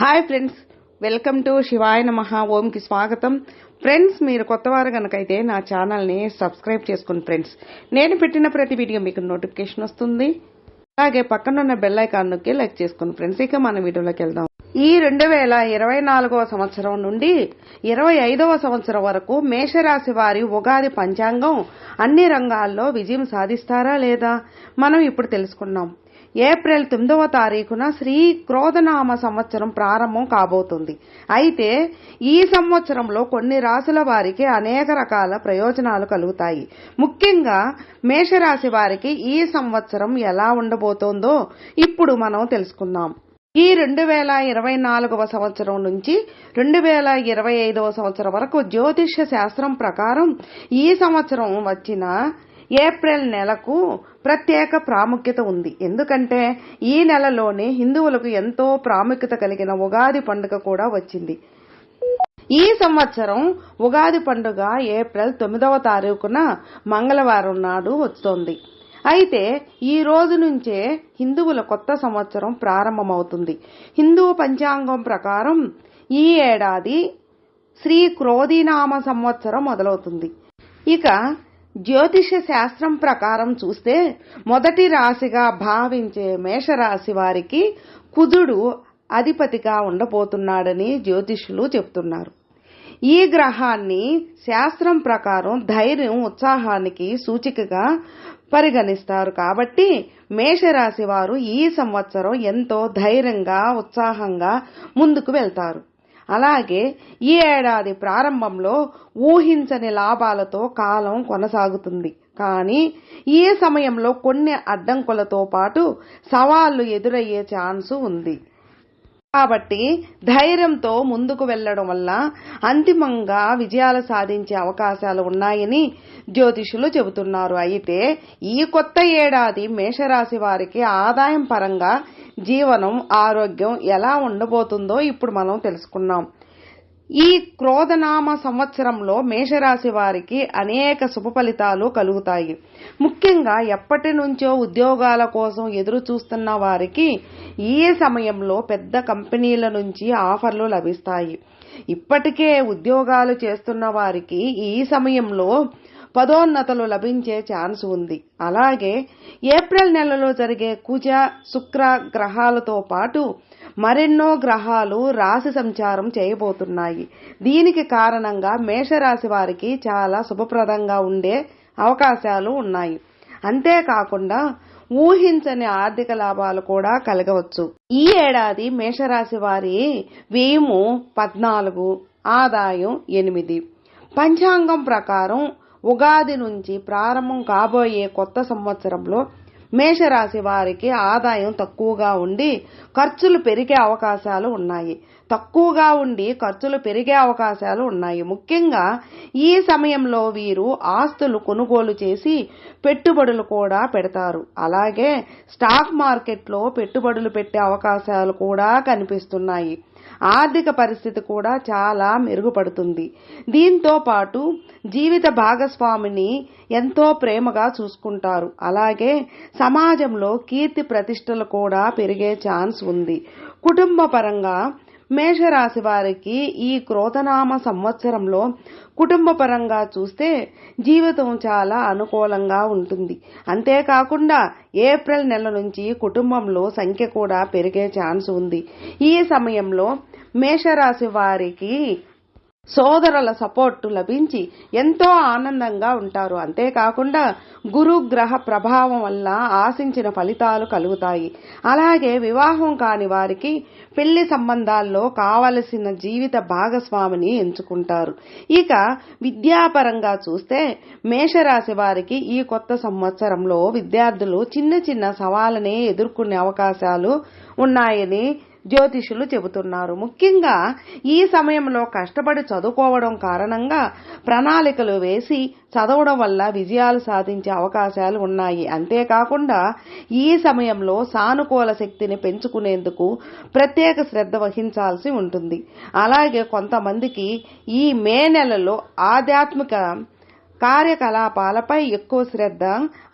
Hi friends welcome to శివాయ నమ. ఓంకి స్వాగతం. ఫ్రెండ్స్ మీరు కొత్తవారు కనుకైతే నా ఛానల్ని సబ్స్క్రైబ్ చేసుకుని ఫ్రెండ్స్. నేను పెట్టిన ప్రతి వీడియో మీకు నోటిఫికేషన్ వస్తుంది. అలాగే పక్కనున్న బెల్ ఐకాన్ నొక్కి లైక్ చేసుకుని ఫ్రెండ్స్. ఇక మన వీడియోలోకి వెళ్దాం. ఈ రెండు వేల ఇరవై నాలుగవ సంవత్సరం నుండి ఇరవై ఐదవ సంవత్సరం వరకు మేషరాశి వారి ఉగాది పంచాంగం అన్ని రంగాల్లో విజయం సాధిస్తారా లేదా? మనం ఇప్పుడు తెలుసుకున్నాం ఏప్రిల్ తొమ్మిదవ తారీఖున శ్రీ క్రోధనామ సంవత్సరం ప్రారంభం కాబోతుంది. అయితే ఈ సంవత్సరంలో కొన్ని రాశుల వారికి అనేక రకాల ప్రయోజనాలు కలుగుతాయి. ముఖ్యంగా మేషరాశి వారికి ఈ సంవత్సరం ఎలా ఉండబోతోందో ఇప్పుడు మనం తెలుసుకుందాం. ఈ రెండు వేల ఇరవై నాలుగవ సంవత్సరం నుంచి రెండు వేల ఇరవై ఐదవ సంవత్సరం వరకు జ్యోతిష్య శాస్త్రం ప్రకారం ఈ సంవత్సరం వచ్చిన ఏప్రిల్ నెలకు ప్రత్యేక ప్రాముఖ్యత ఉంది. ఎందుకంటే ఈ నెలలోనే హిందువులకు ఎంతో ప్రాముఖ్యత కలిగిన ఉగాది పండుగ కూడా వచ్చింది. ఈ సంవత్సరం ఉగాది పండుగ ఏప్రిల్ తొమ్మిదవ తారీఖున మంగళవారం నాడు వస్తోంది. అయితే ఈ రోజు నుంచే హిందువుల కొత్త సంవత్సరం ప్రారంభమవుతుంది. హిందూ పంచాంగం ప్రకారం ఈ ఏడాది శ్రీ క్రోధీనామ సంవత్సరం మొదలవుతుంది. ఇక జ్యోతిష శాస్త్రం ప్రకారం చూస్తే మొదటి రాశిగా భావించే మేషరాశి వారికి కుజుడు అధిపతిగా ఉండబోతున్నాడని జ్యోతిషులు చెప్తున్నారు. ఈ గ్రహాన్ని శాస్త్రం ప్రకారం ధైర్యం ఉత్సాహానికి సూచికగా పరిగణిస్తారు. కాబట్టి మేషరాశి వారు ఈ సంవత్సరం ఎంతో ధైర్యంగా ఉత్సాహంగా ముందుకు వెళ్తారు. అలాగే ఈ ఏడాది ప్రారంభంలో ఊహించని లాభాలతో కాలం కొనసాగుతుంది. కానీ ఈ సమయంలో కొన్ని అడ్డంకులతో పాటు సవాళ్ళు ఎదురయ్యే ఛాన్సు ఉంది. కాబట్టి ధైర్యంతో ముందుకు వెళ్ళడం వల్ల అంతిమంగా విజయాలు సాధించే అవకాశాలు ఉన్నాయని జ్యోతిషులు చెబుతున్నారు. అయితే ఈ కొత్త ఏడాది మేషరాశి వారికి ఆదాయం పరంగా జీవనం ఆరోగ్యం ఎలా ఉండబోతుందో ఇప్పుడు మనం తెలుసుకున్నాం. ఈ క్రోధనామ సంవత్సరంలో మేషరాశి వారికి అనేక శుభ ఫలితాలు కలుగుతాయి. ముఖ్యంగా ఎప్పటి నుంచో ఉద్యోగాల కోసం ఎదురు చూస్తున్న వారికి ఈ సమయంలో పెద్ద కంపెనీల నుంచి ఆఫర్లు లభిస్తాయి. ఇప్పటికే ఉద్యోగాలు చేస్తున్న వారికి ఈ సమయంలో పదోన్నతలు లభించే ఛాన్స్ ఉంది. అలాగే ఏప్రిల్ నెలలో జరిగే కుజ శుక్ర గ్రహాలతో పాటు మరెన్నో గ్రహాలు రాశి సంచారం చేయబోతున్నాయి. దీనికి కారణంగా మేషరాశి వారికి చాలా శుభప్రదంగా ఉండే అవకాశాలు ఉన్నాయి. అంతేకాకుండా ఊహించని ఆర్థిక లాభాలు కూడా కలగవచ్చు. ఈ ఏడాది మేషరాశి వారి వ్యయము పద్నాలుగు ఆదాయం ఎనిమిది. పంచాంగం ప్రకారం ఉగాది నుంచి ప్రారంభం కాబోయే కొత్త సంవత్సరంలో మేషరాశి వారికి ఆదాయం తక్కువగా ఉండి ఖర్చులు పెరిగే అవకాశాలు ఉన్నాయి. తక్కువగా ఉండి ఖర్చులు పెరిగే అవకాశాలు ఉన్నాయి. ముఖ్యంగా ఈ సమయంలో వీరు ఆస్తులు కొనుగోలు చేసి పెట్టుబడులు కూడా పెడతారు. అలాగే స్టాక్ మార్కెట్లో పెట్టుబడులు పెట్టే అవకాశాలు కూడా కనిపిస్తున్నాయి. ఆర్థిక పరిస్థితి కూడా చాలా మెరుగుపడుతుంది. దీంతో పాటు జీవిత భాగస్వామిని ఎంతో ప్రేమగా చూసుకుంటారు. అలాగే సమాజంలో కీర్తి ప్రతిష్టలు కూడా పెరిగే ఛాన్స్ ఉంది. కుటుంబ పరంగా మేషరాశి వారికి ఈ క్రోధనామ సంవత్సరంలో కుటుంబ పరంగా చూస్తే జీవితం చాలా అనుకూలంగా ఉంటుంది. అంతేకాకుండా ఏప్రిల్ నెల నుంచి కుటుంబంలో సంఖ్య కూడా పెరిగే ఛాన్స్ ఉంది. ఈ సమయంలో మేషరాశి వారికి సోదరుల సపోర్టు లభించి ఎంతో ఆనందంగా ఉంటారు. అంతేకాకుండా గురుగ్రహ ప్రభావం వల్ల ఆశించిన ఫలితాలు కలుగుతాయి. అలాగే వివాహం కాని వారికి పెళ్ళి సంబంధాల్లో కావలసిన జీవిత భాగస్వామిని ఎంచుకుంటారు. ఇక విద్యాపరంగా చూస్తే మేషరాశి వారికి ఈ కొత్త సంవత్సరంలో విద్యార్థులు చిన్న చిన్న సవాళ్ళనే ఎదుర్కొనే అవకాశాలు ఉన్నాయని జ్యోతిషులు చెబుతున్నారు. ముఖ్యంగా ఈ సమయంలో కష్టపడి చదువుకోవడం కారణంగా ప్రణాళికలు వేసి చదవడం వల్ల విజయాలు సాధించే అవకాశాలు ఉన్నాయి. అంతేకాకుండా ఈ సమయంలో సానుకూల శక్తిని పెంచుకునేందుకు ప్రత్యేక శ్రద్ధ వహించాల్సి ఉంటుంది. అలాగే కొంతమందికి ఈ మే నెలలో ఆధ్యాత్మిక కార్యకలాపాలపై ఎక్కువ శ్రద్ధ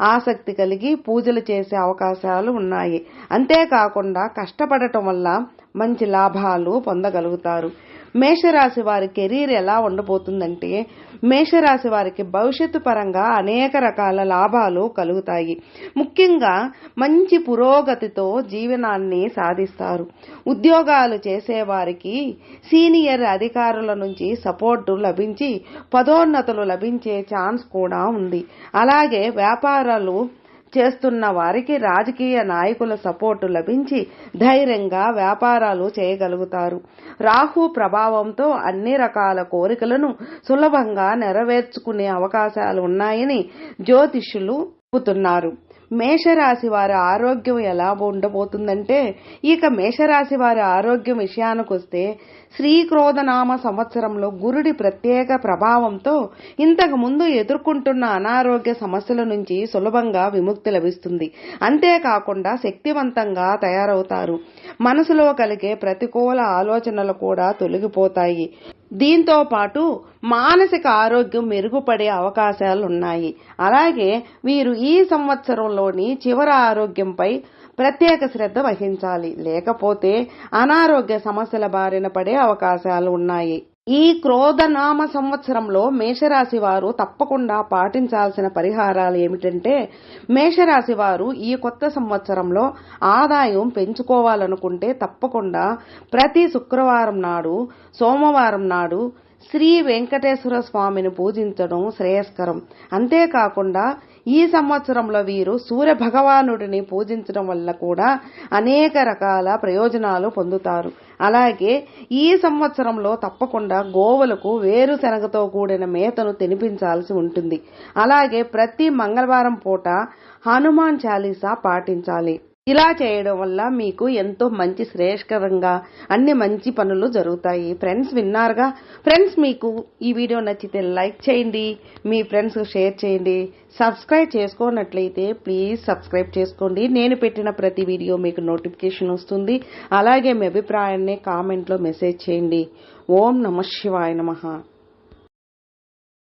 ఆసక్తి కలిగి పూజలు చేసే అవకాశాలు ఉన్నాయి. అంతేకాకుండా కష్టపడటం వల్ల మంచి లాభాలు పొందగలుగుతారు. మేషరాశి వారి కెరీర్ ఎలా ఉండబోతుందంటే మేషరాశి వారికి భవిష్యత్తు పరంగా అనేక రకాల లాభాలు కలుగుతాయి. ముఖ్యంగా మంచి పురోగతితో జీవనాన్ని సాధిస్తారు. ఉద్యోగాలు చేసేవారికి సీనియర్ అధికారుల నుంచి సపోర్టు లభించి పదోన్నతులు లభించే ఛాన్స్ కూడా ఉంది. అలాగే వ్యాపారాలు చేస్తున్న వారికి రాజకీయ నాయకుల సపోర్టు లభించి ధైర్యంగా వ్యాపారాలు చేయగలుగుతారు. రాహు ప్రభావంతో అన్ని రకాల కోరికలను సులభంగా నెరవేర్చుకునే అవకాశాలు ఉన్నాయని జ్యోతిష్యులు చెబుతున్నారు. మేషరాశి వారి ఆరోగ్యం ఎలా ఉండబోతుందంటే ఇక మేషరాశి వారి ఆరోగ్యం విషయానికొస్తే శ్రీక్రోధనామ సంవత్సరంలో గురుడి ప్రత్యేక ప్రభావంతో ఇంతకు ముందు ఎదుర్కొంటున్న అనారోగ్య సమస్యల నుంచి సులభంగా విముక్తి లభిస్తుంది. అంతేకాకుండా శక్తివంతంగా తయారవుతారు. మనసులో కలిగే ప్రతికూల ఆలోచనలు కూడా తొలగిపోతాయి. దీంతో పాటు మానసిక ఆరోగ్యం మెరుగుపడే అవకాశాలు ఉన్నాయి అలాగే వీరు ఈ సంవత్సరంలోని చివరి ఆరోగ్యంపై ప్రత్యేక శ్రద్ధ వహించాలి. లేకపోతే అనారోగ్య సమస్యల బారిన పడే అవకాశాలు ఉన్నాయి ఈ క్రోధనామ సంవత్సరంలో మేషరాశి వారు తప్పకుండా పాటించాల్సిన పరిహారాలు ఏమిటంటే మేషరాశి వారు ఈ కొత్త సంవత్సరంలో ఆదాయం పెంచుకోవాలనుకుంటే తప్పకుండా ప్రతి శుక్రవారం నాడు సోమవారం నాడు శ్రీ వెంకటేశ్వర స్వామిని పూజించడం శ్రేయస్కరం. అంతేకాకుండా ఈ సంవత్సరంలో వీరు సూర్య భగవానుడిని పూజించడం వల్ల కూడా అనేక రకాల ప్రయోజనాలు పొందుతారు. అలాగే ఈ సంవత్సరంలో తప్పకుండా గోవులకు వేరుశనగతో కూడిన మేతను తినిపించాల్సి ఉంటుంది. అలాగే ప్రతి మంగళవారం పూట హనుమాన్ చాలీసా పాటించాలి. ఇలా చేయడం వల్ల మీకు ఎంతో మంచి శ్రేయస్కరంగా అన్ని మంచి పనులు జరుగుతాయి. ఫ్రెండ్స్ విన్నారుగా? ఫ్రెండ్స్ మీకు ఈ వీడియో నచ్చితే లైక్ చేయండి మీ ఫ్రెండ్స్ షేర్ చేయండి. సబ్స్క్రైబ్ చేసుకోనట్లయితే ప్లీజ్ సబ్స్క్రైబ్ చేసుకోండి. నేను పెట్టిన ప్రతి వీడియో మీకు నోటిఫికేషన్ వస్తుంది. అలాగే మీ అభిప్రాయాన్ని కామెంట్లో మెసేజ్ చేయండి. ఓం నమ శివాయ నమ.